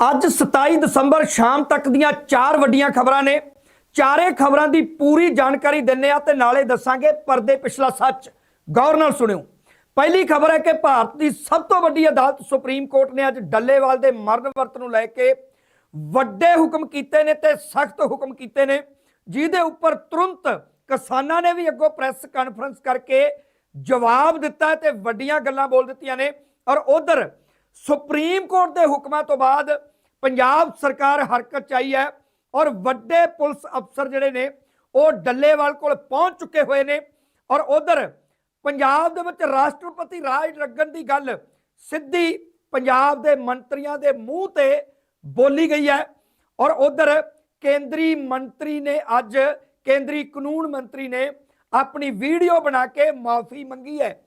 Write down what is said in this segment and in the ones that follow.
ਅੱਜ 27 ਦਸੰਬਰ ਸ਼ਾਮ ਤੱਕ ਦੀਆਂ ਚਾਰ ਵੱਡੀਆਂ ਖਬਰਾਂ ਨੇ। ਚਾਰੇ ਖਬਰਾਂ ਦੀ ਪੂਰੀ ਜਾਣਕਾਰੀ ਦਿੰਨੇ ਆ ਤੇ ਨਾਲੇ ਦੱਸਾਂਗੇ ਪਰਦੇ ਪਿਛਲਾ ਸੱਚ। ਗੌਰ ਨਾਲ ਸੁਣਿਓ। ਪਹਿਲੀ ਖਬਰ ਹੈ ਕਿ ਭਾਰਤ ਦੀ ਸਭ ਤੋਂ ਵੱਡੀ ਅਦਾਲਤ ਸੁਪਰੀਮ ਕੋਰਟ ਨੇ ਅੱਜ ਡੱਲੇਵਾਲ ਦੇ ਮਰਨ ਵਰਤ ਨੂੰ ਲੈ ਕੇ ਵੱਡੇ ਹੁਕਮ ਕੀਤੇ ਨੇ ਤੇ ਸਖਤ ਹੁਕਮ ਕੀਤੇ ਨੇ। ਜਿਹਦੇ ਉੱਪਰ ਤੁਰੰਤ ਕਿਸਾਨਾਂ ਨੇ ਵੀ ਅੱਗੋਂ ਪ੍ਰੈਸ ਕਾਨਫਰੰਸ ਕਰਕੇ ਜਵਾਬ ਦਿੱਤਾ ਹੈ ਤੇ ਵੱਡੀਆਂ ਗੱਲਾਂ ਬੋਲ ਦਿੱਤੀਆਂ ਨੇ। ਔਰ ਉਧਰ ਸੁਪਰੀਮ ਕੋਰਟ ਦੇ ਹੁਕਮਾਂ ਤੋਂ ਬਾਅਦ ਪੰਜਾਬ ਸਰਕਾਰ ਹਰਕਤ ਚ ਆਈ ਹੈ ਔਰ ਵੱਡੇ ਪੁਲਿਸ ਅਫਸਰ ਜਿਹੜੇ ਨੇ, ਉਹ ਡੱਲੇਵਾਲ ਕੋਲ ਪਹੁੰਚ ਚੁੱਕੇ ਹੋਏ ਨੇ ਔਰ ਉਧਰ ਪੰਜਾਬ ਦੇ ਵਿੱਚ ਰਾਸ਼ਟਰਪਤੀ ਰਾਜ ਲੱਗਣ ਦੀ ਗੱਲ ਸਿੱਧੀ ਪੰਜਾਬ ਦੇ ਮੰਤਰੀਆਂ ਦੇ ਮੂੰਹ ਤੇ ਬੋਲੀ ਗਈ ਹੈ ਔਰ ਉਧਰ ਕੇਂਦਰੀ ਮੰਤਰੀ ਨੇ ਅੱਜ ਕੇਂਦਰੀ ਕਾਨੂੰਨ ਮੰਤਰੀ ਨੇ ਆਪਣੀ ਵੀਡੀਓ ਬਣਾ ਕੇ ਮਾਫੀ ਮੰਗੀ ਹੈ।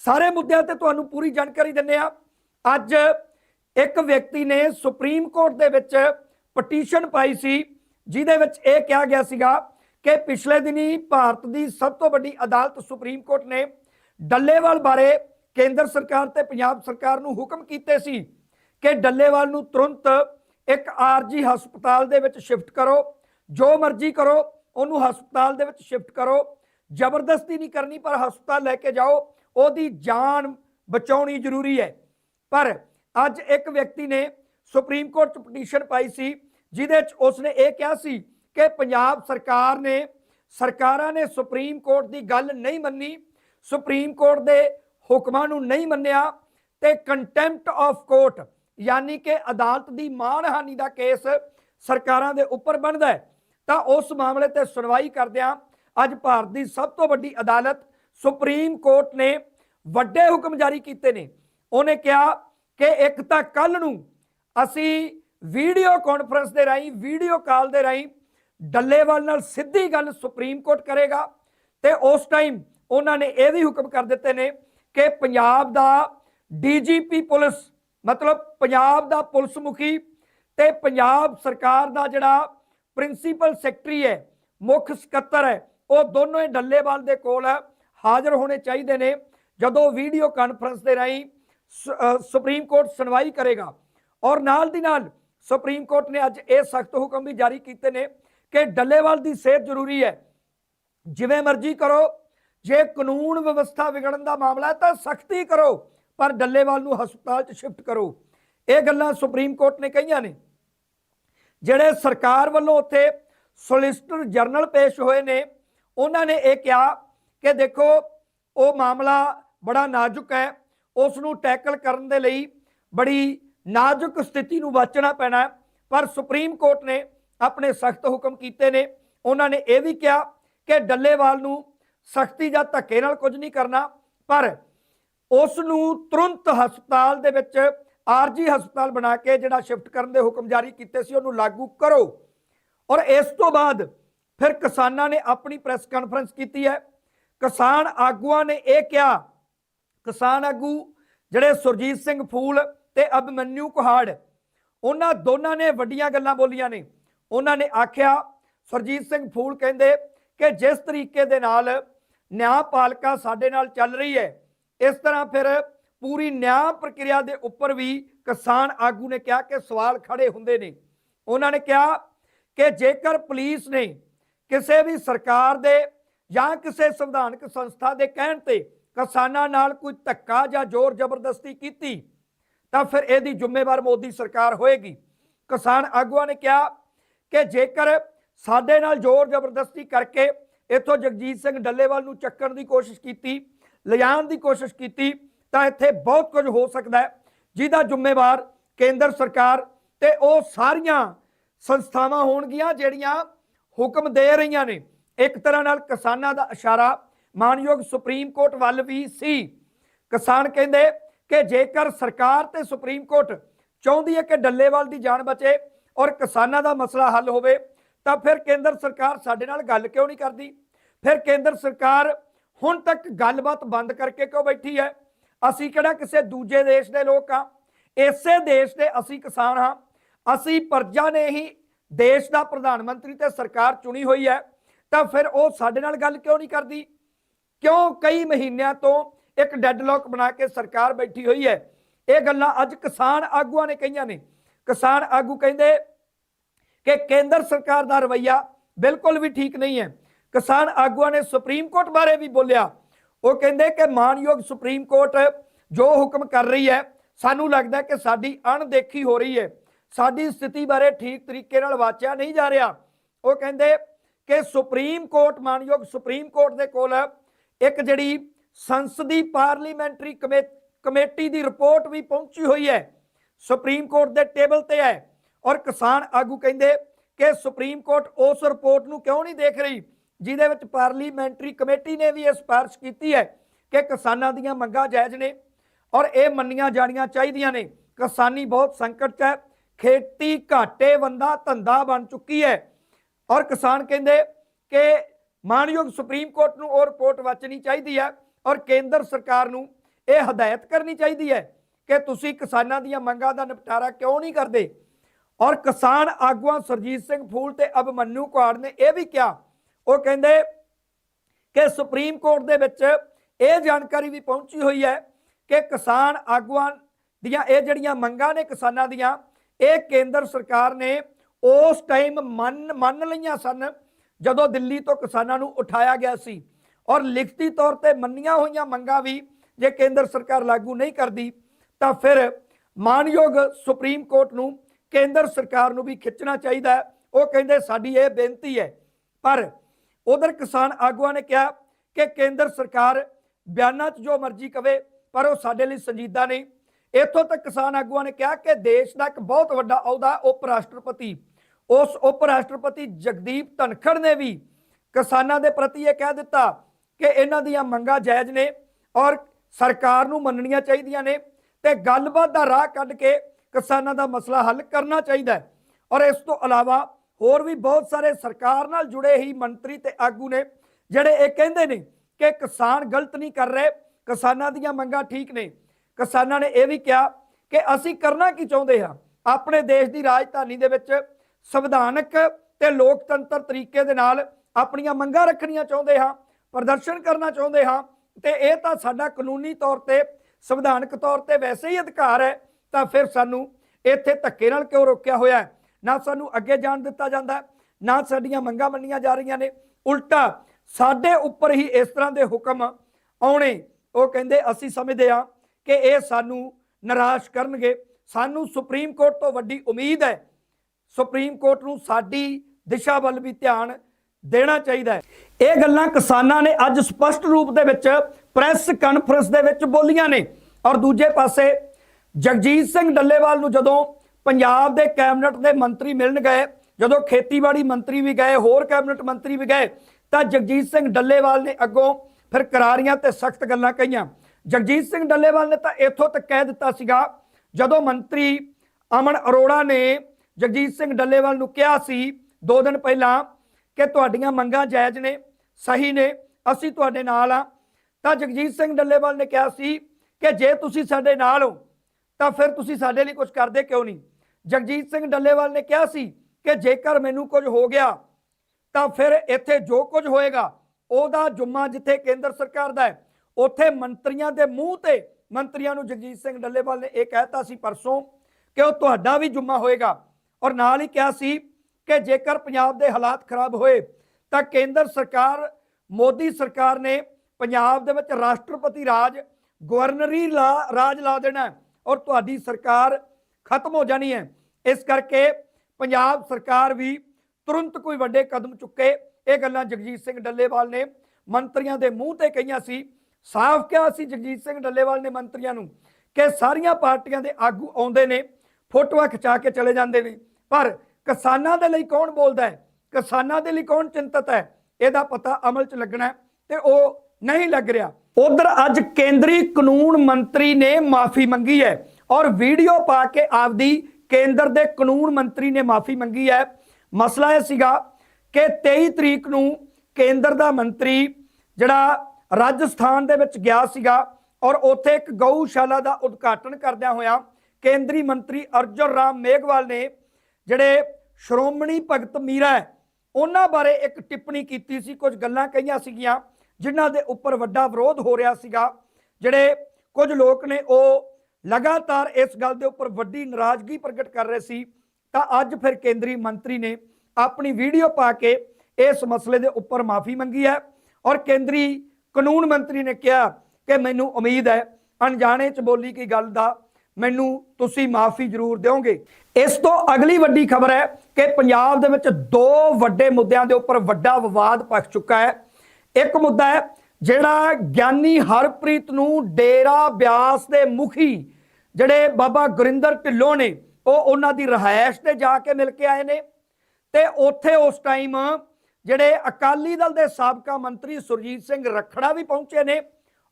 ਸਾਰੇ ਮੁੱਦਿਆਂ ਤੇ ਤੁਹਾਨੂੰ ਪੂਰੀ ਜਾਣਕਾਰੀ ਦਿੰਨੇ ਆ ਅੱਜ ਇੱਕ ਵਿਅਕਤੀ ਨੇ ਸੁਪਰੀਮ ਕੋਰਟ ਦੇ ਵਿੱਚ ਪਟੀਸ਼ਨ ਪਾਈ ਸੀ, ਜਿਹਦੇ ਵਿੱਚ ਇਹ ਕਿਹਾ ਗਿਆ ਸੀਗਾ ਕਿ ਪਿਛਲੇ ਦਿਨੀ ਭਾਰਤ ਦੀ ਸਭ ਤੋਂ ਵੱਡੀ ਅਦਾਲਤ ਸੁਪਰੀਮ ਕੋਰਟ ਨੇ ਡੱਲੇਵਾਲ ਬਾਰੇ ਕੇਂਦਰ ਸਰਕਾਰ ਤੇ ਪੰਜਾਬ ਸਰਕਾਰ ਨੂੰ ਹੁਕਮ ਕੀਤੇ ਸੀ ਕਿ ਡੱਲੇਵਾਲ ਨੂੰ ਤੁਰੰਤ ਇੱਕ ਆਰਜੀ ਹਸਪਤਾਲ ਦੇ ਵਿੱਚ ਸ਼ਿਫਟ ਕਰੋ, ਜੋ ਮਰਜ਼ੀ ਕਰੋ, ਉਹਨੂੰ ਹਸਪਤਾਲ ਦੇ ਵਿੱਚ ਸ਼ਿਫਟ ਕਰੋ, ਜ਼ਬਰਦਸਤੀ ਨਹੀਂ ਕਰਨੀ, ਪਰ ਹਸਪਤਾਲ ਲੈ ਕੇ ਜਾਓ, ਉਹਦੀ ਜਾਨ ਬਚਾਉਣੀ ਜ਼ਰੂਰੀ ਹੈ। ਪਰ ਅੱਜ ਇੱਕ ਵਿਅਕਤੀ ਨੇ ਸੁਪਰੀਮ ਕੋਰਟ 'ਚ ਪਟੀਸ਼ਨ ਪਾਈ ਸੀ, ਜਿਹਦੇ 'ਚ ਉਸਨੇ ਇਹ ਕਿਹਾ ਸੀ ਕਿ ਪੰਜਾਬ ਸਰਕਾਰ ਨੇ, ਸਰਕਾਰਾਂ ਨੇ ਸੁਪਰੀਮ ਕੋਰਟ ਦੀ ਗੱਲ ਨਹੀਂ ਮੰਨੀ, ਸੁਪਰੀਮ ਕੋਰਟ ਦੇ ਹੁਕਮਾਂ ਨੂੰ ਨਹੀਂ ਮੰਨਿਆ ਤੇ ਕੰਟੈਂਪਟ ਆਫ ਕੋਰਟ ਯਾਨੀ ਕਿ ਅਦਾਲਤ ਦੀ ਮਾਣਹਾਨੀ ਦਾ ਕੇਸ ਸਰਕਾਰਾਂ ਦੇ ਉੱਪਰ ਬਣਦਾ ਹੈ। ਤਾਂ ਉਸ ਮਾਮਲੇ ਤੇ ਸੁਣਵਾਈ ਕਰਦਿਆਂ ਅੱਜ ਭਾਰਤ ਦੀ ਸਭ ਤੋਂ ਵੱਡੀ ਅਦਾਲਤ ਸੁਪਰੀਮ ਕੋਰਟ ਨੇ ਵੱਡੇ ਹੁਕਮ ਜਾਰੀ ਕੀਤੇ ਨੇ। ਉਹਨੇ ਕਿਹਾ ਕਿ ਇੱਕ ਤਾਂ ਕੱਲ ਨੂੰ ਅਸੀਂ ਵੀਡੀਓ ਕਾਨਫਰੰਸ ਦੇ ਰਾਹੀਂ, ਵੀਡੀਓ ਕਾਲ ਦੇ ਰਾਹੀਂ ਡੱਲੇਵਾਲ ਨਾਲ ਸਿੱਧੀ ਗੱਲ ਸੁਪਰੀਮ ਕੋਰਟ ਕਰੇਗਾ ਤੇ ਉਸ ਟਾਈਮ ਉਹਨਾਂ ਨੇ ਇਹ ਵੀ ਹੁਕਮ ਕਰ ਦਿੱਤੇ ਨੇ ਕਿ ਪੰਜਾਬ ਦਾ ਡੀਜੀਪੀ ਪੁਲਿਸ, ਮਤਲਬ ਪੰਜਾਬ ਦਾ ਪੁਲਿਸ ਮੁਖੀ ਤੇ ਪੰਜਾਬ ਸਰਕਾਰ ਦਾ ਜਿਹੜਾ ਪ੍ਰਿੰਸੀਪਲ ਸੈਕਟਰੀ ਹੈ, ਮੁੱਖ ਸਕੱਤਰ ਹੈ, ਉਹ ਦੋਨੋਂ ਹੀ ਡੱਲੇਵਾਲ ਦੇ ਕੋਲ ਹਾਜ਼ਰ ਹੋਣੇ ਚਾਹੀਦੇ ਨੇ। ਜਦੋਂ ਵੀਡੀਓ ਕਾਨਫਰੰਸ ਦੇ ਰਾਹੀਂ ਸੁਪਰੀਮ ਕੋਰਟ ਸੁਣਵਾਈ ਕਰੇਗਾ। ਔਰ ਨਾਲ ਦੀ ਨਾਲ ਸੁਪਰੀਮ ਕੋਰਟ ਨੇ ਅੱਜ ਇਹ ਸਖਤ ਹੁਕਮ ਵੀ ਜਾਰੀ ਕੀਤੇ ਨੇ ਕਿ ਡੱਲੇਵਾਲ ਦੀ ਸਿਹਤ ਜ਼ਰੂਰੀ ਹੈ। ਜਿਵੇਂ ਮਰਜ਼ੀ ਕਰੋ, ਜੇ ਕਾਨੂੰਨ ਵਿਵਸਥਾ ਵਿਗੜਨ ਦਾ ਮਾਮਲਾ ਹੈ ਤਾਂ ਸਖਤੀ ਕਰੋ, ਪਰ ਡੱਲੇਵਾਲ ਨੂੰ ਹਸਪਤਾਲ 'ਚ ਸ਼ਿਫਟ ਕਰੋ। ਇਹ ਗੱਲਾਂ ਸੁਪਰੀਮ ਕੋਰਟ ਨੇ ਕਹੀਆਂ ਨੇ। ਜਿਹੜੇ ਸਰਕਾਰ ਵੱਲੋਂ ਉੱਥੇ ਸੋਲਿਸਟਰ ਜਨਰਲ ਪੇਸ਼ ਹੋਏ ਨੇ, ਉਹਨਾਂ ਨੇ ਇਹ ਕਿਹਾ ਕਿ ਦੇਖੋ, ਉਹ ਮਾਮਲਾ ਬੜਾ ਨਾਜ਼ੁਕ ਹੈ। ਉਸ ਨੂੰ ਟੈਕਲ ਕਰਨ ਦੇ ਲਈ ਬੜੀ ਨਾਜ਼ੁਕ ਸਥਿਤੀ ਨੂੰ ਵਾਚਣਾ ਪੈਣਾ ਪਰ ਸੁਪਰੀਮ ਕੋਰਟ ਨੇ ਆਪਣੇ ਸਖਤ ਹੁਕਮ ਕੀਤੇ ਨੇ। ਉਹਨਾਂ ਨੇ ਇਹ ਵੀ ਕਿਹਾ ਕਿ ਡੱਲੇਵਾਲ ਨੂੰ ਸਖਤੀ ਜਾਂ ਧੱਕੇ ਨਾਲ ਕੁਝ ਨਹੀਂ ਕਰਨਾ, ਪਰ ਉਸ ਨੂੰ ਤੁਰੰਤ ਹਸਪਤਾਲ ਦੇ ਵਿੱਚ ਆਰਜੀ ਹਸਪਤਾਲ ਬਣਾ ਕੇ ਜਿਹੜਾ ਸ਼ਿਫਟ ਕਰਨ ਦੇ ਹੁਕਮ ਜਾਰੀ ਕੀਤੇ ਸੀ, ਉਹਨੂੰ ਲਾਗੂ ਕਰੋ। ਔਰ ਇਸ ਤੋਂ ਬਾਅਦ ਫਿਰ ਕਿਸਾਨਾਂ ਨੇ ਆਪਣੀ ਪ੍ਰੈਸ ਕਾਨਫਰੰਸ ਕੀਤੀ ਹੈ। ਕਿਸਾਨ ਆਗੂਆਂ ਨੇ ਇਹ ਕਿਹਾ ਕਿਸਾਨ ਆਗੂ ਜਿਹੜੇ ਸੁਰਜੀਤ ਸਿੰਘ ਫੂਲ ਤੇ ਅਭਿਮਨਿਊ ਕੁਹਾੜ, ਉਹਨਾਂ ਦੋਨਾਂ ਨੇ ਵੱਡੀਆਂ ਗੱਲਾਂ ਬੋਲੀਆਂ ਨੇ। ਉਹਨਾਂ ਨੇ ਆਖਿਆ, ਸੁਰਜੀਤ ਸਿੰਘ ਫੂਲ ਕਹਿੰਦੇ ਕਿ ਜਿਸ ਤਰੀਕੇ ਦੇ ਨਾਲ ਨਿਆਂਪਾਲਿਕਾ ਸਾਡੇ ਨਾਲ ਚੱਲ ਰਹੀ ਹੈ, ਇਸ ਤਰ੍ਹਾਂ ਫਿਰ ਪੂਰੀ ਨਿਆਂ ਪ੍ਰਕਿਰਿਆ ਦੇ ਉੱਪਰ ਵੀ ਕਿਸਾਨ ਆਗੂ ਨੇ ਕਿਹਾ ਕਿ ਸਵਾਲ ਖੜੇ ਹੁੰਦੇ ਨੇ। ਉਹਨਾਂ ਨੇ ਕਿਹਾ ਕਿ ਜੇਕਰ ਪੁਲਿਸ ਨੇ ਕਿਸੇ ਵੀ ਸਰਕਾਰ ਦੇ ਜਾਂ ਕਿਸੇ ਸੰਵਿਧਾਨਕ ਸੰਸਥਾ ਦੇ ਕਹਿਣ ਤੇ ਕਿਸਾਨਾਂ ਨਾਲ ਕੋਈ ਧੱਕਾ ਜਾਂ ਜ਼ੋਰ ਜ਼ਬਰਦਸਤੀ ਕੀਤੀ, ਤਾਂ ਫਿਰ ਇਹਦੀ ਜ਼ਿੰਮੇਵਾਰ ਮੋਦੀ ਸਰਕਾਰ ਹੋਏਗੀ। ਕਿਸਾਨ ਆਗੂਆਂ ਨੇ ਕਿਹਾ ਕਿ ਜੇਕਰ ਸਾਡੇ ਨਾਲ ਜ਼ੋਰ ਜ਼ਬਰਦਸਤੀ ਕਰਕੇ ਇੱਥੋਂ ਜਗਜੀਤ ਸਿੰਘ ਡੱਲੇਵਾਲ ਨੂੰ ਚੱਕਣ ਦੀ ਕੋਸ਼ਿਸ਼ ਕੀਤੀ, ਲਿਜਾਣ ਦੀ ਕੋਸ਼ਿਸ਼ ਕੀਤੀ, ਤਾਂ ਇੱਥੇ ਬਹੁਤ ਕੁਝ ਹੋ ਸਕਦਾ ਹੈ, ਜਿਹਦਾ ਜ਼ਿੰਮੇਵਾਰ ਕੇਂਦਰ ਸਰਕਾਰ ਤੇ ਉਹ ਸਾਰੀਆਂ ਸੰਸਥਾਵਾਂ ਹੋਣਗੀਆਂ ਜਿਹੜੀਆਂ ਹੁਕਮ ਦੇ ਰਹੀਆਂ ਨੇ। ਇੱਕ ਤਰ੍ਹਾਂ ਨਾਲ ਕਿਸਾਨਾਂ ਦਾ ਇਸ਼ਾਰਾ ਮਾਨਯੋਗ ਸੁਪਰੀਮ ਕੋਰਟ ਵੱਲ ਵੀ ਸੀ। ਕਿਸਾਨ ਕਹਿੰਦੇ ਕਿ ਜੇਕਰ ਸਰਕਾਰ ਤੇ ਸੁਪਰੀਮ ਕੋਰਟ ਚਾਹੁੰਦੀ ਹੈ ਕਿ ਡੱਲੇਵਾਲ ਦੀ ਜਾਨ ਬਚੇ ਔਰ ਕਿਸਾਨਾਂ ਦਾ ਮਸਲਾ ਹੱਲ ਹੋਵੇ, ਤਾਂ ਫਿਰ ਕੇਂਦਰ ਸਰਕਾਰ ਸਾਡੇ ਨਾਲ ਗੱਲ ਕਿਉਂ ਨਹੀਂ ਕਰਦੀ? ਫਿਰ ਕੇਂਦਰ ਸਰਕਾਰ ਹੁਣ ਤੱਕ ਗੱਲਬਾਤ ਬੰਦ ਕਰਕੇ ਕਿਉਂ ਬੈਠੀ ਹੈ? ਅਸੀਂ ਕਿਹੜਾ ਕਿਸੇ ਦੂਜੇ ਦੇਸ਼ ਦੇ ਲੋਕ ਆ ਇਸੇ ਦੇਸ਼ ਦੇ ਅਸੀਂ ਕਿਸਾਨ ਹਾਂ। ਅਸੀਂ ਪ੍ਰਜਾ ਨੇ ਹੀ ਦੇਸ਼ ਦਾ ਪ੍ਰਧਾਨ ਮੰਤਰੀ ਤੇ ਸਰਕਾਰ ਚੁਣੀ ਹੋਈ ਹੈ, ਤਾਂ ਫਿਰ ਉਹ ਸਾਡੇ ਨਾਲ ਗੱਲ ਕਿਉਂ ਨਹੀਂ ਕਰਦੀ? ਕਿਉਂ ਕਈ ਮਹੀਨਿਆਂ ਤੋਂ ਇੱਕ ਡੈਡਲੌਕ ਬਣਾ ਕੇ ਸਰਕਾਰ ਬੈਠੀ ਹੋਈ ਹੈ? ਇਹ ਗੱਲਾਂ ਅੱਜ ਕਿਸਾਨ ਆਗੂਆਂ ਨੇ ਕਹੀਆਂ ਨੇ। ਕਿਸਾਨ ਆਗੂ ਕਹਿੰਦੇ ਕਿ ਕੇਂਦਰ ਸਰਕਾਰ ਦਾ ਰਵਈਆ ਬਿਲਕੁਲ ਵੀ ਠੀਕ ਨਹੀਂ ਹੈ। ਕਿਸਾਨ ਆਗੂਆਂ ਨੇ ਸੁਪਰੀਮ ਕੋਰਟ ਬਾਰੇ ਵੀ ਬੋਲਿਆ। ਉਹ ਕਹਿੰਦੇ ਕਿ ਮਾਨਯੋਗ ਸੁਪਰੀਮ ਕੋਰਟ ਜੋ ਹੁਕਮ ਕਰ ਰਹੀ ਹੈ, ਸਾਨੂੰ ਲੱਗਦਾ ਕਿ ਸਾਡੀ ਅਣਦੇਖੀ ਹੋ ਰਹੀ ਹੈ। ਸਾਡੀ ਸਥਿਤੀ ਬਾਰੇ ਠੀਕ ਤਰੀਕੇ ਨਾਲ ਵਾਚਿਆ ਨਹੀਂ ਜਾ ਰਿਹਾ। ਉਹ ਕਹਿੰਦੇ ਕਿ ਸੁਪਰੀਮ ਕੋਰਟ, ਮਾਨਯੋਗ ਸੁਪਰੀਮ ਕੋਰਟ ਦੇ ਕੋਲ ਇੱਕ ਜਿਹੜੀ ਸੰਸਦੀ ਪਾਰਲੀਮੈਂਟਰੀ ਕਮੇ- ਕਮੇਟੀ ਦੀ ਰਿਪੋਰਟ ਵੀ ਪਹੁੰਚੀ ਹੋਈ ਹੈ, ਸੁਪਰੀਮ ਕੋਰਟ ਦੇ ਟੇਬਲ ਤੇ ਹੈ। ਔਰ ਕਿਸਾਨ ਆਗੂ ਕਹਿੰਦੇ ਕਿ ਸੁਪਰੀਮ ਕੋਰਟ ਉਸ ਰਿਪੋਰਟ ਨੂੰ ਕਿਉਂ ਨਹੀਂ ਦੇਖ ਰਹੀ, ਜਿਹਦੇ ਵਿੱਚ ਪਾਰਲੀਮੈਂਟਰੀ ਕਮੇਟੀ ਨੇ ਵੀ ਇਹ ਸਿਫਾਰਿਸ਼ ਕੀਤੀ ਹੈ ਕਿ ਕਿਸਾਨਾਂ ਦੀਆਂ ਮੰਗਾਂ ਜਾਇਜ਼ ਨੇ ਔਰ ਇਹ ਮੰਨੀਆਂ ਜਾਣੀਆਂ ਚਾਹੀਦੀਆਂ ਨੇ। ਕਿਸਾਨੀ ਬਹੁਤ ਸੰਕਟ 'ਚ ਹੈ, ਖੇਤੀ ਘਾਟੇ ਬੰਦਾ ਧੰਦਾ ਬਣ ਚੁੱਕੀ ਹੈ। ਔਰ ਕਿਸਾਨ ਕਹਿੰਦੇ ਕਿ ਮਾਨਯੋਗ ਸੁਪਰੀਮ ਕੋਰਟ ਨੂੰ ਉਹ ਰਿਪੋਰਟ ਵਾਚਣੀ ਚਾਹੀਦੀ ਹੈ ਔਰ ਕੇਂਦਰ ਸਰਕਾਰ ਨੂੰ ਇਹ ਹਦਾਇਤ ਕਰਨੀ ਚਾਹੀਦੀ ਹੈ ਕਿ ਤੁਸੀਂ ਕਿਸਾਨਾਂ ਦੀਆਂ ਮੰਗਾਂ ਦਾ ਨਿਪਟਾਰਾ ਕਿਉਂ ਨਹੀਂ ਕਰਦੇ? ਔਰ ਕਿਸਾਨ ਆਗੂਆਂ ਸਰਜੀਤ ਸਿੰਘ ਫੂਲ ਤੇ ਅਭਮਨੂ ਕੁਆੜ ਨੇ ਇਹ ਵੀ ਕਿਹਾ, ਉਹ ਕਹਿੰਦੇ ਕਿ ਸੁਪਰੀਮ ਕੋਰਟ ਦੇ ਵਿੱਚ ਇਹ ਜਾਣਕਾਰੀ ਵੀ ਪਹੁੰਚੀ ਹੋਈ ਹੈ ਕਿ ਕਿਸਾਨ ਆਗੂਆਂ ਦੀਆਂ ਇਹ ਜਿਹੜੀਆਂ ਮੰਗਾਂ ਨੇ ਕਿਸਾਨਾਂ ਦੀਆਂ, ਇਹ ਕੇਂਦਰ ਸਰਕਾਰ ਨੇ ਉਸ ਟਾਈਮ ਮੰਨ ਮੰਨ ਲਈਆਂ ਸਨ ਜਦੋਂ ਦਿੱਲੀ ਤੋਂ ਕਿਸਾਨਾਂ ਨੂੰ ਉਠਾਇਆ ਗਿਆ ਸੀ ਔਰ ਲਿਖਤੀ ਤੌਰ ਤੇ ਮੰਨੀਆਂ ਹੋਈਆਂ ਮੰਗਾਂ ਵੀ ਜੇ ਕੇਂਦਰ ਸਰਕਾਰ ਲਾਗੂ ਨਹੀਂ ਕਰਦੀ, ਤਾਂ ਫਿਰ ਮਾਨਯੋਗ ਸੁਪਰੀਮ ਕੋਰਟ ਨੂੰ ਕੇਂਦਰ ਸਰਕਾਰ ਨੂੰ ਵੀ ਖਿੱਚਣਾ ਚਾਹੀਦਾ ਉਹ ਕਹਿੰਦੇ ਸਾਡੀ ਇਹ ਬੇਨਤੀ ਹੈ। ਪਰ ਉਧਰ ਕਿਸਾਨ ਆਗੂਆਂ ਨੇ ਕਿਹਾ ਕਿ ਕੇਂਦਰ ਸਰਕਾਰ ਬਿਆਨਾਂ 'ਚ ਜੋ ਮਰਜ਼ੀ ਕਵੇ, ਪਰ ਉਹ ਸਾਡੇ ਲਈ ਸੰਜੀਦਾ ਨਹੀਂ। ਇੱਥੋਂ ਤੱਕ ਕਿਸਾਨ ਆਗੂਆਂ ਨੇ ਕਿਹਾ ਕਿ ਦੇਸ਼ ਦਾ ਇੱਕ ਬਹੁਤ ਵੱਡਾ ਅਹੁਦਾ ਉਪ ਰਾਸ਼ਟਰਪਤੀ ਉਸ ਉਪ ਰਾਸ਼ਟਰਪਤੀ ਜਗਦੀਪ ਧਨਖੜ ਨੇ ਵੀ ਕਿਸਾਨਾਂ ਦੇ ਪ੍ਰਤੀ ਇਹ ਕਹਿ ਦਿੱਤਾ ਕਿ ਇਹਨਾਂ ਦੀਆਂ ਮੰਗਾਂ ਜਾਇਜ਼ ਨੇ ਔਰ ਸਰਕਾਰ ਨੂੰ ਮੰਨਣੀਆਂ ਚਾਹੀਦੀਆਂ ਨੇ ਤੇ ਗੱਲਬਾਤ ਦਾ ਰਾਹ ਕੱਢ ਕੇ ਕਿਸਾਨਾਂ ਦਾ ਮਸਲਾ ਹੱਲ ਕਰਨਾ ਚਾਹੀਦਾ ਹੈ। ਔਰ ਇਸ ਤੋਂ ਇਲਾਵਾ ਹੋਰ ਵੀ ਬਹੁਤ ਸਾਰੇ ਸਰਕਾਰ ਨਾਲ ਜੁੜੇ ਹੀ ਮੰਤਰੀ ਤੇ ਆਗੂ ਨੇ ਜਿਹੜੇ ਇਹ ਕਹਿੰਦੇ ਨੇ ਕਿ ਕਿਸਾਨ ਗਲਤ ਨਹੀਂ ਕਰ ਰਹੇ, ਕਿਸਾਨਾਂ ਦੀਆਂ ਮੰਗਾਂ ਠੀਕ ਨੇ। ਕਿਸਾਨਾਂ ਨੇ ਇਹ ਵੀ ਕਿਹਾ ਕਿ ਅਸੀਂ ਕਰਨਾ ਕੀ ਚਾਹੁੰਦੇ ਹਾਂ? ਆਪਣੇ ਦੇਸ਼ ਦੀ ਰਾਜਧਾਨੀ ਦੇ ਵਿੱਚ ਸੰਵਿਧਾਨਕ ਤੇ ਲੋਕਤੰਤਰ ਤਰੀਕੇ ਦੇ ਨਾਲ ਆਪਣੀਆਂ ਮੰਗਾਂ ਰੱਖਣੀਆਂ ਚਾਹੁੰਦੇ ਹਾਂ, ਪ੍ਰਦਰਸ਼ਨ ਕਰਨਾ ਚਾਹੁੰਦੇ ਹਾਂ ਤੇ ਇਹ ਤਾਂ ਸਾਡਾ ਕਾਨੂੰਨੀ ਤੌਰ ਤੇ, ਸੰਵਿਧਾਨਕ ਤੌਰ ਤੇ ਵੈਸੇ ਹੀ ਅਧਿਕਾਰ ਹੈ, ਤਾਂ ਫਿਰ ਸਾਨੂੰ ਇੱਥੇ ਧੱਕੇ ਨਾਲ ਕਿਉਂ ਰੋਕਿਆ ਹੋਇਆ ਨਾ ਸਾਨੂੰ ਅੱਗੇ ਜਾਣ ਦਿੱਤਾ ਜਾਂਦਾ ਨਾ ਸਾਡੀਆਂ ਮੰਗਾਂ ਮੰਨੀਆਂ ਜਾ ਰਹੀਆਂ ਨੇ। ਉਲਟਾ ਸਾਡੇ ਉੱਪਰ ਹੀ ਇਸ ਤਰ੍ਹਾਂ ਦੇ ਹੁਕਮ ਆਉਣੇ, ਉਹ ਕਹਿੰਦੇ ਅਸੀਂ ਸਮਝਦੇ ਹਾਂ ਕਿ ਇਹ ਸਾਨੂੰ ਨਿਰਾਸ਼ ਕਰਨਗੇ। ਸਾਨੂੰ ਸੁਪਰੀਮ ਕੋਰਟ ਤੋਂ ਵੱਡੀ ਉਮੀਦ ਹੈ ਸੁਪਰੀਮ ਕੋਰਟ ਨੂੰ ਸਾਡੀ ਦਿਸ਼ਾ ਵੱਲ ਵੀ ਧਿਆਨ ਦੇਣਾ ਚਾਹੀਦਾ ਹੈ। ਇਹ ਗੱਲਾਂ ਕਿਸਾਨਾਂ ਨੇ ਅੱਜ ਸਪਸ਼ਟ ਰੂਪ ਦੇ ਵਿੱਚ ਪ੍ਰੈਸ ਕਾਨਫਰੰਸ ਦੇ ਵਿੱਚ ਬੋਲੀਆਂ ਨੇ। ਔਰ ਦੂਜੇ ਪਾਸੇ ਜਗਜੀਤ ਸਿੰਘ ਡੱਲੇਵਾਲ ਨੂੰ ਜਦੋਂ ਪੰਜਾਬ ਦੇ ਕੈਬਨਿਟ ਦੇ ਮੰਤਰੀ ਮਿਲਣ ਗਏ, ਜਦੋਂ ਖੇਤੀਬਾੜੀ ਮੰਤਰੀ ਵੀ ਗਏ, ਹੋਰ ਕੈਬਨਿਟ ਮੰਤਰੀ ਵੀ ਗਏ, ਤਾਂ ਜਗਜੀਤ ਸਿੰਘ ਡੱਲੇਵਾਲ ਨੇ ਅੱਗੋਂ ਫਿਰ ਕਰਾਰੀਆਂ ਤੇ ਸਖਤ ਗੱਲਾਂ ਕਹੀਆਂ। ਜਗਜੀਤ ਸਿੰਘ ਡੱਲੇਵਾਲ ਨੇ ਤਾਂ ਇੱਥੋਂ ਤੱਕ ਕਹਿ ਦਿੱਤਾ ਸੀਗਾ, ਜਦੋਂ ਮੰਤਰੀ ਅਮਨ ਅਰੋੜਾ ਨੇ ਜਗਜੀਤ ਸਿੰਘ ਡੱਲੇਵਾਲ ਨੂੰ ਕਿਹਾ ਸੀ, ਦੋ ਦਿਨ ਪਹਿਲਾਂ ਕਿ ਤੁਹਾਡੀਆਂ ਮੰਗਾਂ ਜਾਇਜ਼ ਨੇ, ਸਹੀ ਨੇ, ਅਸੀਂ ਤੁਹਾਡੇ ਨਾਲ ਆ। ਤਾਂ ਜਗਜੀਤ ਸਿੰਘ ਡੱਲੇਵਾਲ ਨੇ ਕਿਹਾ ਸੀ ਕਿ ਜੇ ਤੁਸੀਂ ਸਾਡੇ ਨਾਲ ਹੋ, ਤਾਂ ਫਿਰ ਤੁਸੀਂ ਸਾਡੇ ਲਈ ਕੁਝ ਕਰਦੇ ਕਿਉਂ ਨਹੀਂ? ਜਗਜੀਤ ਸਿੰਘ ਡੱਲੇਵਾਲ ਨੇ ਕਿਹਾ ਸੀ ਕਿ ਜੇਕਰ ਮੈਨੂੰ ਕੁਝ ਹੋ ਗਿਆ, ਤਾਂ ਫਿਰ ਇੱਥੇ ਜੋ ਕੁਝ ਹੋਏਗਾ, ਉਹਦਾ ਜੁਮਾ ਜਿੱਥੇ ਕੇਂਦਰ ਸਰਕਾਰ ਦਾ ਹੈ, ਉੱਥੇ ਮੰਤਰੀਆਂ ਦੇ ਮੂੰਹ ਤੇ ਮੰਤਰੀਆਂ ਨੂੰ ਜਗਜੀਤ ਸਿੰਘ ਡੱਲੇਵਾਲ ਨੇ ਇਹ ਕਹਿਤਾ ਸੀ ਪਰਸੋਂ ਕਿ ਉਹ ਤੁਹਾਡਾ ਵੀ ਜੁਮਾ ਹੋਏਗਾ। ਔਰ ਨਾਲ ਹੀ ਕਿਹਾ ਸੀ ਕਿ ਜੇਕਰ ਪੰਜਾਬ ਦੇ ਹਾਲਾਤ ਖਰਾਬ ਹੋਏ ਤਾਂ ਕੇਂਦਰ ਸਰਕਾਰ, ਮੋਦੀ ਸਰਕਾਰ ਨੇ ਪੰਜਾਬ ਦੇ ਵਿੱਚ ਰਾਸ਼ਟਰਪਤੀ ਰਾਜ, ਗਵਰਨਰੀ ਲਾ- ਰਾਜ ਲਾ ਦੇਣਾ ਔਰ ਤੁਹਾਡੀ ਸਰਕਾਰ ਖਤਮ ਹੋ ਜਾਣੀ ਹੈ। ਇਸ ਕਰਕੇ ਪੰਜਾਬ ਸਰਕਾਰ ਵੀ ਤੁਰੰਤ ਕੋਈ ਵੱਡੇ ਕਦਮ ਚੁੱਕੇ। ਇਹ ਗੱਲਾਂ ਜਗਜੀਤ ਸਿੰਘ ਡੱਲੇਵਾਲ ਨੇ ਮੰਤਰੀਆਂ ਦੇ ਮੂੰਹ ਤੇ ਕਹੀਆਂ ਸੀ। ਸਾਫ਼ ਕਿਹਾ ਸੀ ਜਗਜੀਤ ਸਿੰਘ ਡੱਲੇਵਾਲ ਨੇ ਮੰਤਰੀਆਂ ਨੂੰ ਕਿ ਸਾਰੀਆਂ ਪਾਰਟੀਆਂ ਦੇ ਆਗੂ ਆਉਂਦੇ ਨੇ, ਫੋਟੋਆਂ ਖਿਚਾ ਕੇ ਚਲੇ ਜਾਂਦੇ ਨੇ। ਪਰ ਕਿਸਾਨਾਂ ਦੇ ਲਈ ਕੌਣ ਬੋਲਦਾ ਹੈ? ਕਿਸਾਨਾਂ ਦੇ ਲਈ ਕੌਣ ਚਿੰਤਤ ਹੈ? ਇਹਦਾ ਪਤਾ ਅਮਲ 'ਚ ਲੱਗਣਾ ਹੈ ਤੇ ਉਹ ਨਹੀਂ ਲੱਗ ਰਿਹਾ। ਉਧਰ ਅੱਜ ਕੇਂਦਰੀ ਕਾਨੂੰਨ ਮੰਤਰੀ ਨੇ ਮਾਫੀ ਮੰਗੀ ਹੈ ਔਰ ਵੀਡੀਓ ਪਾ ਕੇ ਆਪਦੀ ਕੇਂਦਰ ਦੇ ਕਾਨੂੰਨ ਮੰਤਰੀ ਨੇ ਮਾਫੀ ਮੰਗੀ ਹੈ। ਮਸਲਾ ਇਹ ਸੀਗਾ ਕਿ 23 ਤਰੀਕ ਨੂੰ ਕੇਂਦਰ ਦਾ ਮੰਤਰੀ ਜਿਹੜਾ ਰਾਜਸਥਾਨ ਦੇ ਵਿੱਚ ਗਿਆ ਸੀਗਾ ਔਰ ਉੱਥੇ ਇੱਕ ਗਊਸ਼ਾਲਾ ਦਾ ਉਦਘਾਟਨ ਕਰਦਿਆਂ ਹੋਇਆ ਕੇਂਦਰੀ ਮੰਤਰੀ ਅਰਜੁਨ ਰਾਮ ਮੇਘਵਾਲ ਨੇ ਜਿਹੜੇ ਸ਼੍ਰੋਮਣੀ ਭਗਤ ਮੀਰਾ ਹੈ, ਉਹਨਾਂ ਬਾਰੇ ਇੱਕ ਟਿੱਪਣੀ ਕੀਤੀ ਸੀ, ਕੁਝ ਗੱਲਾਂ ਕਹੀਆਂ ਸੀਗੀਆਂ, ਜਿਨ੍ਹਾਂ ਦੇ ਉੱਪਰ ਵੱਡਾ ਵਿਰੋਧ ਹੋ ਰਿਹਾ ਸੀਗਾ। ਜਿਹੜੇ ਕੁਝ ਲੋਕ ਨੇ, ਉਹ ਲਗਾਤਾਰ ਇਸ ਗੱਲ ਦੇ ਉੱਪਰ ਵੱਡੀ ਨਾਰਾਜ਼ਗੀ ਪ੍ਰਗਟ ਕਰ ਰਹੇ ਸੀ। ਤਾਂ ਅੱਜ ਫਿਰ ਕੇਂਦਰੀ ਮੰਤਰੀ ਨੇ ਆਪਣੀ ਵੀਡੀਓ ਪਾ ਕੇ ਇਸ ਮਸਲੇ ਦੇ ਉੱਪਰ ਮਾਫੀ ਮੰਗੀ ਹੈ ਔਰ ਕੇਂਦਰੀ ਕਾਨੂੰਨ ਮੰਤਰੀ ਨੇ ਕਿਹਾ ਕਿ ਮੈਨੂੰ ਉਮੀਦ ਹੈ ਅਣਜਾਣੇ ਚ ਬੋਲੀ ਕੀ ਗੱਲ ਦਾ ਮੈਨੂੰ ਤੁਸੀਂ ਮਾਫੀ ਜ਼ਰੂਰ ਦਿਓਗੇ। ਇਸ ਤੋਂ ਅਗਲੀ ਵੱਡੀ ਖਬਰ ਹੈ ਕਿ ਪੰਜਾਬ ਦੇ ਵਿੱਚ ਦੋ ਵੱਡੇ ਮੁੱਦਿਆਂ ਦੇ ਉੱਪਰ ਵੱਡਾ ਵਿਵਾਦ ਪੱਕ ਚੁੱਕਾ ਹੈ। ਇੱਕ ਮੁੱਦਾ ਹੈ ਜਿਹੜਾ ਗਿਆਨੀ ਹਰਪ੍ਰੀਤ ਨੂੰ ਡੇਰਾ ਬਿਆਸ ਦੇ ਮੁਖੀ ਜਿਹੜੇ ਬਾਬਾ ਗੁਰਿੰਦਰ ਢਿੱਲੋਂ ਨੇ, ਉਹ ਉਹਨਾਂ ਦੀ ਰਹਾਇਸ਼ ਤੇ ਜਾ ਕੇ ਮਿਲ ਕੇ ਆਏ ਨੇ ਤੇ ਉੱਥੇ ਉਸ ਟਾਈਮ ਜਿਹੜੇ ਅਕਾਲੀ ਦਲ ਦੇ ਸਾਬਕਾ ਮੰਤਰੀ ਸੁਰਜੀਤ ਸਿੰਘ ਰਖੜਾ ਵੀ ਪਹੁੰਚੇ ਨੇ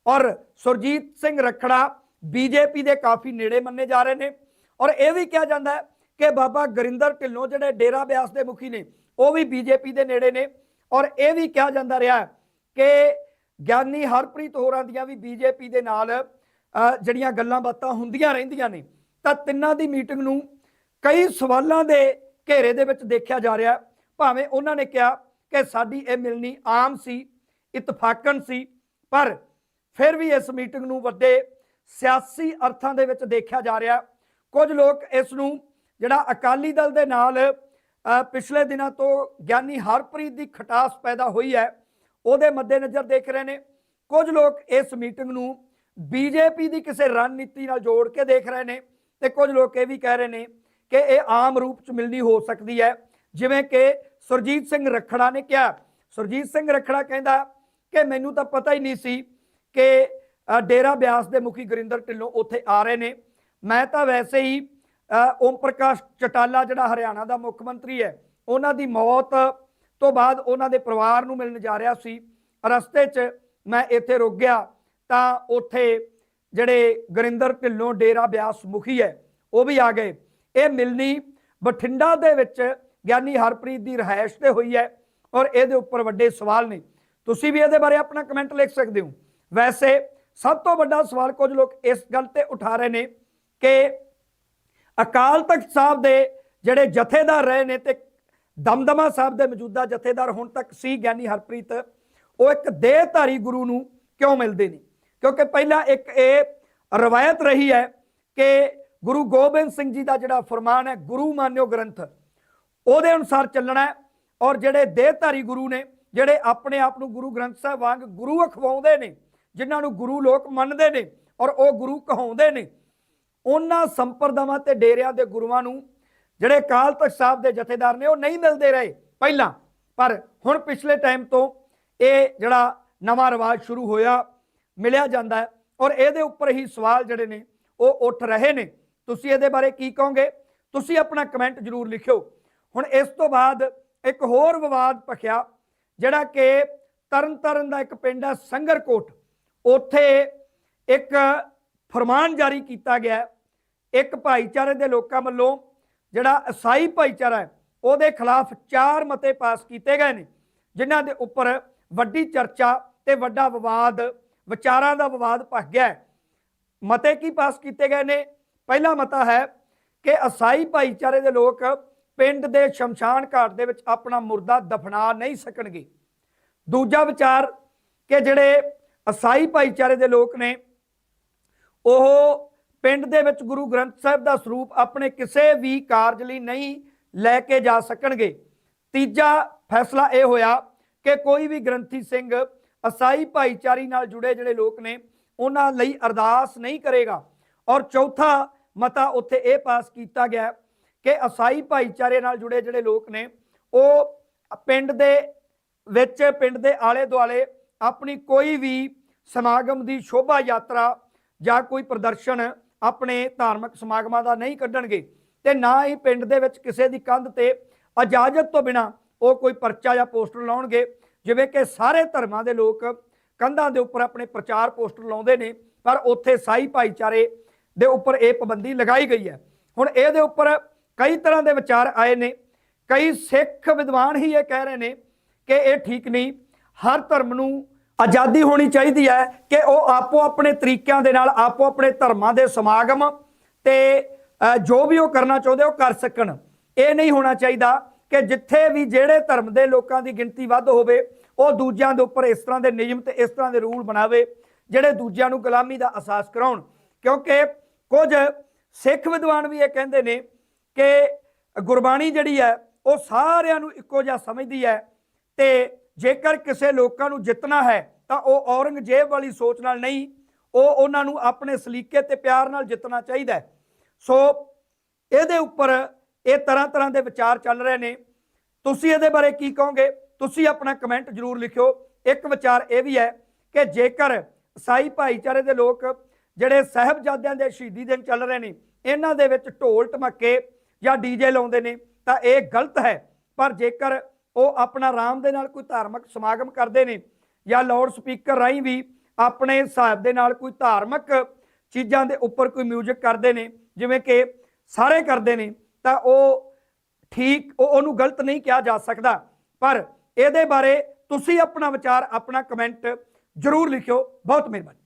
ਔਰ ਸੁਰਜੀਤ ਸਿੰਘ ਰਖੜਾ ਬੀਜੇਪੀ ਦੇ ਕਾਫੀ ਨੇੜੇ ਮੰਨੇ ਜਾ ਰਹੇ ਨੇ। ਔਰ ਇਹ ਵੀ ਕਿਹਾ ਜਾਂਦਾ ਹੈ ਕਿ ਬਾਬਾ ਗੁਰਿੰਦਰ ਢਿੱਲੋਂ ਜਿਹੜੇ ਡੇਰਾ ਬਿਆਸ ਦੇ ਮੁਖੀ ਨੇ, ਉਹ ਵੀ ਬੀਜੇਪੀ ਦੇ ਨੇੜੇ ਨੇ। ਔਰ ਇਹ ਵੀ ਕਿਹਾ ਜਾਂਦਾ ਰਿਹਾ ਕਿ ਗਿਆਨੀ ਹਰਪ੍ਰੀਤ ਹੋਰਾਂ ਦੀਆਂ ਵੀ ਬੀਜੇਪੀ ਦੇ ਨਾਲ ਜਿਹੜੀਆਂ ਗੱਲਾਂ ਬਾਤਾਂ ਹੁੰਦੀਆਂ ਰਹਿੰਦੀਆਂ ਨੇ, ਤਾਂ ਤਿੰਨਾਂ ਦੀ ਮੀਟਿੰਗ ਨੂੰ ਕਈ ਸਵਾਲਾਂ ਦੇ ਘੇਰੇ ਦੇ ਵਿੱਚ ਦੇਖਿਆ ਜਾ ਰਿਹਾ ਭਾਵੇਂ ਉਹਨਾਂ ਨੇ ਕਿਹਾ ਕਿ ਸਾਡੀ ਇਹ ਮਿਲਣੀ ਆਮ ਸੀ, ਇਤਫਾਕਨ ਸੀ, ਪਰ ਫਿਰ ਵੀ ਇਸ ਮੀਟਿੰਗ ਨੂੰ ਵੱਡੇ ਸਿਆਸੀ ਅਰਥਾਂ ਦੇ ਵਿੱਚ ਦੇਖਿਆ ਜਾ ਰਿਹਾ ਕੁਝ ਲੋਕ ਇਸ ਨੂੰ ਜਿਹੜਾ ਅਕਾਲੀ ਦਲ ਦੇ ਨਾਲ ਪਿਛਲੇ ਦਿਨਾਂ ਤੋਂ ਗਿਆਨੀ ਹਰਪ੍ਰੀਤ ਦੀ ਖਟਾਸ ਪੈਦਾ ਹੋਈ ਹੈ, ਉਹਦੇ ਮੱਦੇਨਜ਼ਰ ਦੇਖ ਰਹੇ ਨੇ। ਕੁਝ ਲੋਕ ਇਸ ਮੀਟਿੰਗ ਨੂੰ ਬੀਜੇਪੀ ਦੀ ਕਿਸੇ ਰਣਨੀਤੀ ਨਾਲ ਜੋੜ ਕੇ ਦੇਖ ਰਹੇ ਨੇ ਤੇ ਕੁਝ ਲੋਕ ਇਹ ਵੀ ਕਹਿ ਰਹੇ ਨੇ ਕਿ ਇਹ ਆਮ ਰੂਪ ਚ ਮਿਲਣੀ ਹੋ ਸਕਦੀ ਹੈ। ਜਿਵੇਂ ਕਿ ਸੁਰਜੀਤ ਸਿੰਘ ਰਖੜਾ ਨੇ ਕਿਹਾ। ਸੁਰਜੀਤ ਸਿੰਘ ਰਖੜਾ ਕਹਿੰਦਾ ਕਿ ਮੈਨੂੰ ਤਾਂ ਪਤਾ ਹੀ ਨਹੀਂ ਸੀ ਕਿ ਡੇਰਾ ਬਿਆਸ ਦੇ ਮੁਖੀ ਗੁਰਿੰਦਰ ਢਿੱਲੋਂ ਉੱਥੇ ਆ ਰਹੇ ਨੇ। ਮੈਂ ਤਾਂ ਵੈਸੇ ਹੀ ਓਮ ਪ੍ਰਕਾਸ਼ ਚਟਾਲਾ ਜਿਹੜਾ ਹਰਿਆਣਾ ਦਾ ਮੁੱਖ ਮੰਤਰੀ ਹੈ, ਉਹਨਾਂ ਦੀ ਮੌਤ ਤੋਂ ਬਾਅਦ ਉਹਨਾਂ ਦੇ ਪਰਿਵਾਰ ਨੂੰ ਮਿਲਣ ਜਾ ਰਿਹਾ ਸੀ। ਰਸਤੇ 'ਚ ਮੈਂ ਇੱਥੇ ਰੁਕ ਗਿਆ ਤਾਂ ਉੱਥੇ ਜਿਹੜੇ ਗੁਰਿੰਦਰ ਢਿੱਲੋਂ ਡੇਰਾ ਬਿਆਸ ਮੁਖੀ ਹੈ, ਉਹ ਵੀ ਆ ਗਏ। ਇਹ ਮਿਲਣੀ ਬਠਿੰਡਾ ਦੇ ਵਿੱਚ ਗਿਆਨੀ ਹਰਪ੍ਰੀਤ ਦੀ ਰਿਹਾਇਸ਼ ਤੇ ਹੋਈ ਹੈ ਔਰ ਇਹਦੇ ਉੱਪਰ ਵੱਡੇ ਸਵਾਲ ਨੇ। ਤੁਸੀਂ ਵੀ ਇਹਦੇ ਬਾਰੇ ਆਪਣਾ ਕਮੈਂਟ ਲਿਖ ਸਕਦੇ ਹੋ। ਵੈਸੇ ਸਭ ਤੋਂ ਵੱਡਾ ਸਵਾਲ ਕੁਝ ਲੋਕ ਇਸ ਗੱਲ ਤੇ ਉਠਾ ਰਹੇ ਨੇ ਕਿ ਅਕਾਲ ਤਖਤ ਸਾਹਿਬ ਦੇ ਜਿਹੜੇ ਜਥੇਦਾਰ ਰਹੇ ਨੇ ਤੇ ਦਮਦਮਾ ਸਾਹਿਬ ਦੇ ਮੌਜੂਦਾ ਜਥੇਦਾਰ ਹੁਣ ਤੱਕ ਸੀ ਗਿਆਨੀ ਹਰਪ੍ਰੀਤ, ਉਹ ਇੱਕ ਦੇਹਧਾਰੀ ਗੁਰੂ ਨੂੰ ਕਿਉਂ ਮਿਲਦੇ ਨੇ? ਕਿਉਂਕਿ ਪਹਿਲਾਂ ਇੱਕ ਇਹ ਰਵਾਇਤ ਰਹੀ ਹੈ ਕਿ ਗੁਰੂ ਗੋਬਿੰਦ ਸਿੰਘ ਜੀ ਦਾ ਜਿਹੜਾ ਫਰਮਾਨ ਹੈ, ਗੁਰੂ ਮਾਨਿਓ ਗ੍ਰੰਥ, ਉਹਦੇ ਅਨੁਸਾਰ ਚੱਲਣਾ ਹੈ ਔਰ ਜਿਹੜੇ ਦੇਹਧਾਰੀ ਗੁਰੂ ਨੇ, ਜਿਹੜੇ ਆਪਣੇ ਆਪ ਨੂੰ ਗੁਰੂ ਗ੍ਰੰਥ ਸਾਹਿਬ ਵਾਂਗ ਗੁਰੂ ਅਖਵਾਉਂਦੇ ਨੇ ਜਿਨ੍ਹਾਂ ਨੂੰ ਗੁਰੂ ਲੋਕ ਮੰਨਦੇ ਨੇ ਔਰ ਉਹ ਗੁਰੂ ਕਹਾਉਂਦੇ ਨੇ, ਉਹਨਾਂ ਸੰਪਰਦਾਵਾਂ ਤੇ ਡੇਰਿਆਂ ਦੇ ਗੁਰੂਆਂ ਨੂੰ ਜਿਹੜੇ ਅਕਾਲ ਤਖਤ ਸਾਹਿਬ ਦੇ ਜਥੇਦਾਰ ਨੇ ਉਹ ਨਹੀਂ ਮਿਲਦੇ ਰਹੇ ਪਹਿਲਾਂ, ਪਰ ਹੁਣ ਪਿਛਲੇ ਟਾਈਮ ਤੋਂ ਇਹ ਜਿਹੜਾ ਨਵਾਂ ਰਿਵਾਜ ਸ਼ੁਰੂ ਹੋਇਆ, ਮਿਲਿਆ ਜਾਂਦਾ ਹੈ ਔਰ ਇਹਦੇ ਉੱਪਰ ਹੀ ਸਵਾਲ ਜਿਹੜੇ ਨੇ ਉਹ ਉੱਠ ਰਹੇ ਨੇ। ਤੁਸੀਂ ਇਹਦੇ ਬਾਰੇ ਕੀ ਕਹੋਗੇ? ਤੁਸੀਂ ਆਪਣਾ ਕਮੈਂਟ ਜ਼ਰੂਰ ਲਿਖਿਓ। ਹੁਣ ਇਸ ਤੋਂ ਬਾਅਦ ਇੱਕ ਹੋਰ ਵਿਵਾਦ ਭਖਿਆ, ਜਿਹੜਾ ਕਿ ਤਰਨਤਾਰਨ ਦਾ ਇੱਕ ਪਿੰਡ ਹੈ ਸੰਗਰਕੋਟ। ਉੱਥੇ ਇੱਕ ਫਰਮਾਨ ਜਾਰੀ ਕੀਤਾ ਗਿਆ ਇੱਕ ਭਾਈਚਾਰੇ ਦੇ ਲੋਕਾਂ ਵੱਲੋਂ, ਜਿਹੜਾ ਈਸਾਈ ਭਾਈਚਾਰਾ ਹੈ, ਉਹਦੇ ਖਿਲਾਫ ਚਾਰ ਮਤੇ ਪਾਸ ਕੀਤੇ ਗਏ ਨੇ, ਜਿਨ੍ਹਾਂ ਦੇ ਉੱਪਰ ਵੱਡੀ ਚਰਚਾ ਤੇ ਵੱਡਾ ਵਿਵਾਦ, ਵਿਚਾਰਾਂ ਦਾ ਵਿਵਾਦ ਭਖ ਗਿਆ ਮਤੇ ਕੀ ਪਾਸ ਕੀਤੇ ਗਏ ਨੇ? ਪਹਿਲਾ ਮਤਾ ਹੈ ਕਿ ਈਸਾਈ ਭਾਈਚਾਰੇ ਦੇ ਲੋਕ ਪਿੰਡ ਦੇ ਸ਼ਮਸ਼ਾਨ ਘਾਟ ਦੇ ਵਿੱਚ ਆਪਣਾ ਮੁਰਦਾ ਦਫਨਾ ਨਹੀਂ ਸਕਣਗੇ। ਦੂਜਾ ਵਿਚਾਰ ਕਿ ਜਿਹੜੇ ਅਸਾਈ ਭਾਈਚਾਰੇ ਦੇ ਲੋਕ ਨੇ। ਉਹ ਪਿੰਡ ਦੇ ਵਿੱਚ ਗੁਰੂ ਗ੍ਰੰਥ ਸਾਹਿਬ ਦਾ ਸਰੂਪ ਆਪਣੇ ਕਿਸੇ ਵੀ ਕਾਰਜ ਲਈ ਨਹੀਂ ਲੈ ਕੇ ਜਾ ਸਕਣਗੇ। ਤੀਜਾ ਫੈਸਲਾ ਇਹ ਹੋਇਆ ਕਿ ਕੋਈ ਵੀ ਗ੍ਰੰਥੀ ਸਿੰਘ ਈਸਾਈ ਭਾਈਚਾਰੀ ਨਾਲ ਜੁੜੇ ਜਿਹੜੇ ਲੋਕ ਨੇ, ਉਹਨਾਂ ਲਈ ਅਰਦਾਸ ਨਹੀਂ ਕਰੇਗਾ। ਔਰ ਚੌਥਾ ਮਤਾ ਉੱਥੇ ਇਹ ਪਾਸ ਕੀਤਾ ਗਿਆ ਕਿ ਅਸਾਈ ਭਾਈਚਾਰੇ ਨਾਲ ਜੁੜੇ ਜਿਹੜੇ ਲੋਕ ਨੇ, ਉਹ ਪਿੰਡ ਦੇ ਵਿੱਚ, ਪਿੰਡ ਦੇ ਆਲੇ ਦੁਆਲੇ ਆਪਣੀ ਕੋਈ ਵੀ ਸਮਾਗਮ ਦੀ ਸ਼ੋਭਾ ਯਾਤਰਾ ਜਾਂ ਕੋਈ ਪ੍ਰਦਰਸ਼ਨ ਆਪਣੇ ਧਾਰਮਿਕ ਸਮਾਗਮਾਂ ਦਾ ਨਹੀਂ ਕੱਢਣਗੇ ਤੇ ਨਾ ਹੀ ਪਿੰਡ ਦੇ ਵਿੱਚ ਕਿਸੇ ਦੀ ਕੰਧ ਤੇ ਇਜਾਜ਼ਤ ਤੋਂ ਬਿਨਾ ਉਹ ਕੋਈ ਪਰਚਾ ਜਾਂ ਪੋਸਟਰ ਲਾਉਣਗੇ। ਜਿਵੇਂ ਕਿ ਸਾਰੇ ਧਰਮਾਂ ਦੇ ਲੋਕ ਕੰਧਾਂ ਦੇ ਉੱਪਰ ਆਪਣੇ ਪ੍ਰਚਾਰ ਪੋਸਟਰ ਲਾਉਂਦੇ ਨੇ, ਪਰ ਉੱਥੇ ਸਾਈ ਭਾਈਚਾਰੇ ਦੇ ਉੱਪਰ ਇਹ ਪਾਬੰਦੀ ਲਗਾਈ ਗਈ ਹੈ। ਹੁਣ ਇਹਦੇ ਉੱਪਰ ਕਈ ਤਰ੍ਹਾਂ ਦੇ ਵਿਚਾਰ ਆਏ ਨੇ। ਕਈ ਸਿੱਖ ਵਿਦਵਾਨ ਹੀ ਇਹ ਕਹਿ ਰਹੇ ਨੇ ਕਿ ਇਹ ਠੀਕ ਨਹੀਂ। ਹਰ ਧਰਮ ਨੂੰ ਆਜ਼ਾਦੀ ਹੋਣੀ ਚਾਹੀਦੀ ਹੈ ਕਿ ਉਹ ਆਪੋ ਆਪਣੇ ਤਰੀਕਿਆਂ ਦੇ ਨਾਲ, ਆਪੋ ਆਪਣੇ ਧਰਮਾਂ ਦੇ ਸਮਾਗਮ ਤੇ ਜੋ ਵੀ ਉਹ ਕਰਨਾ ਚਾਹੁੰਦੇ ਉਹ ਕਰ ਸਕਣ। ਇਹ ਨਹੀਂ ਹੋਣਾ ਚਾਹੀਦਾ ਕਿ ਜਿੱਥੇ ਵੀ ਜਿਹੜੇ ਧਰਮ ਦੇ ਲੋਕਾਂ ਦੀ ਗਿਣਤੀ ਵੱਧ ਹੋਵੇ, ਉਹ ਦੂਜਿਆਂ ਦੇ ਉੱਪਰ ਇਸ ਤਰ੍ਹਾਂ ਦੇ ਨਿਯਮ ਤੇ ਇਸ ਤਰ੍ਹਾਂ ਦੇ ਰੂਲ ਬਣਾਵੇ, ਜਿਹੜੇ ਦੂਜਿਆਂ ਨੂੰ ਗੁਲਾਮੀ ਦਾ ਅਹਿਸਾਸ ਕਰਾਉਣ। ਕਿਉਂਕਿ ਕੁਝ ਸਿੱਖ ਵਿਦਵਾਨ ਵੀ ਇਹ ਕਹਿੰਦੇ ਨੇ ਕਿ ਗੁਰਬਾਣੀ ਜਿਹੜੀ ਹੈ, ਉਹ ਸਾਰਿਆਂ ਨੂੰ ਇੱਕੋ ਜਿਹਾ ਸਮਝਦੀ ਹੈ ਤੇ ਜੇਕਰ ਕਿਸੇ ਲੋਕਾਂ ਨੂੰ ਜਿੱਤਣਾ ਹੈ, ਤਾਂ ਉਹ ਔਰੰਗਜ਼ੇਬ ਵਾਲੀ ਸੋਚ ਨਾਲ ਨਹੀਂ, ਉਹ ਉਹਨਾਂ ਨੂੰ ਆਪਣੇ ਸਲੀਕੇ ਤੇ ਪਿਆਰ ਨਾਲ ਜਿੱਤਣਾ ਚਾਹੀਦਾ ਹੈ। ਸੋ ਇਹਦੇ ਉੱਪਰ ਇਹ ਤਰ੍ਹਾਂ ਤਰ੍ਹਾਂ ਦੇ ਵਿਚਾਰ ਚੱਲ ਰਹੇ ਨੇ। ਤੁਸੀਂ ਇਹਦੇ ਬਾਰੇ ਕੀ ਕਹੋਗੇ? ਤੁਸੀਂ ਆਪਣਾ ਕਮੈਂਟ ਜਰੂਰ ਲਿਖਿਓ। ਇੱਕ ਵਿਚਾਰ ਇਹ ਵੀ ਹੈ ਕਿ ਜੇਕਰ ਈਸਾਈ ਭਾਈਚਾਰੇ ਦੇ ਲੋਕ ਜਿਹੜੇ ਸਾਹਿਬਜ਼ਾਦਿਆਂ ਦੇ ਸ਼ਹੀਦੀ ਦਿਨ ਚੱਲ ਰਹੇ ਨੇ, ਇਹਨਾਂ ਦੇ ਵਿੱਚ ਢੋਲ ਟਮੱਕੇ ਜਾਂ ਡੀਜੇ ਲਾਉਂਦੇ ਨੇ, ਤਾਂ ਇਹ ਗਲਤ ਹੈ। ਪਰ ਜੇਕਰ ਉਹ ਆਪਣਾ ਆਰਾਮ ਦੇ ਨਾਲ ਕੋਈ ਧਾਰਮਿਕ ਸਮਾਗਮ ਕਰਦੇ ਨੇ ਜਾਂ ਲਾਊਡ ਸਪੀਕਰ ਰਾਹੀਂ ਵੀ ਆਪਣੇ ਹਿਸਾਬ ਦੇ ਨਾਲ ਕੋਈ ਧਾਰਮਿਕ ਚੀਜ਼ਾਂ ਦੇ ਉੱਪਰ ਕੋਈ 뮤직 ਕਰਦੇ ਨੇ, ਜਿਵੇਂ ਕਿ ਸਾਰੇ ਕਰਦੇ ਨੇ, ਤਾਂ ਉਹ ਠੀਕ, ਉਹ ਉਹਨੂੰ ਗਲਤ ਨਹੀਂ ਕਿਹਾ ਜਾ ਸਕਦਾ। ਪਰ ਇਹਦੇ ਬਾਰੇ ਤੁਸੀਂ ਆਪਣਾ ਵਿਚਾਰ, ਆਪਣਾ ਕਮੈਂਟ ਜਰੂਰ ਲਿਖਿਓ। ਬਹੁਤ ਮਿਹਰਬਾਨੀ।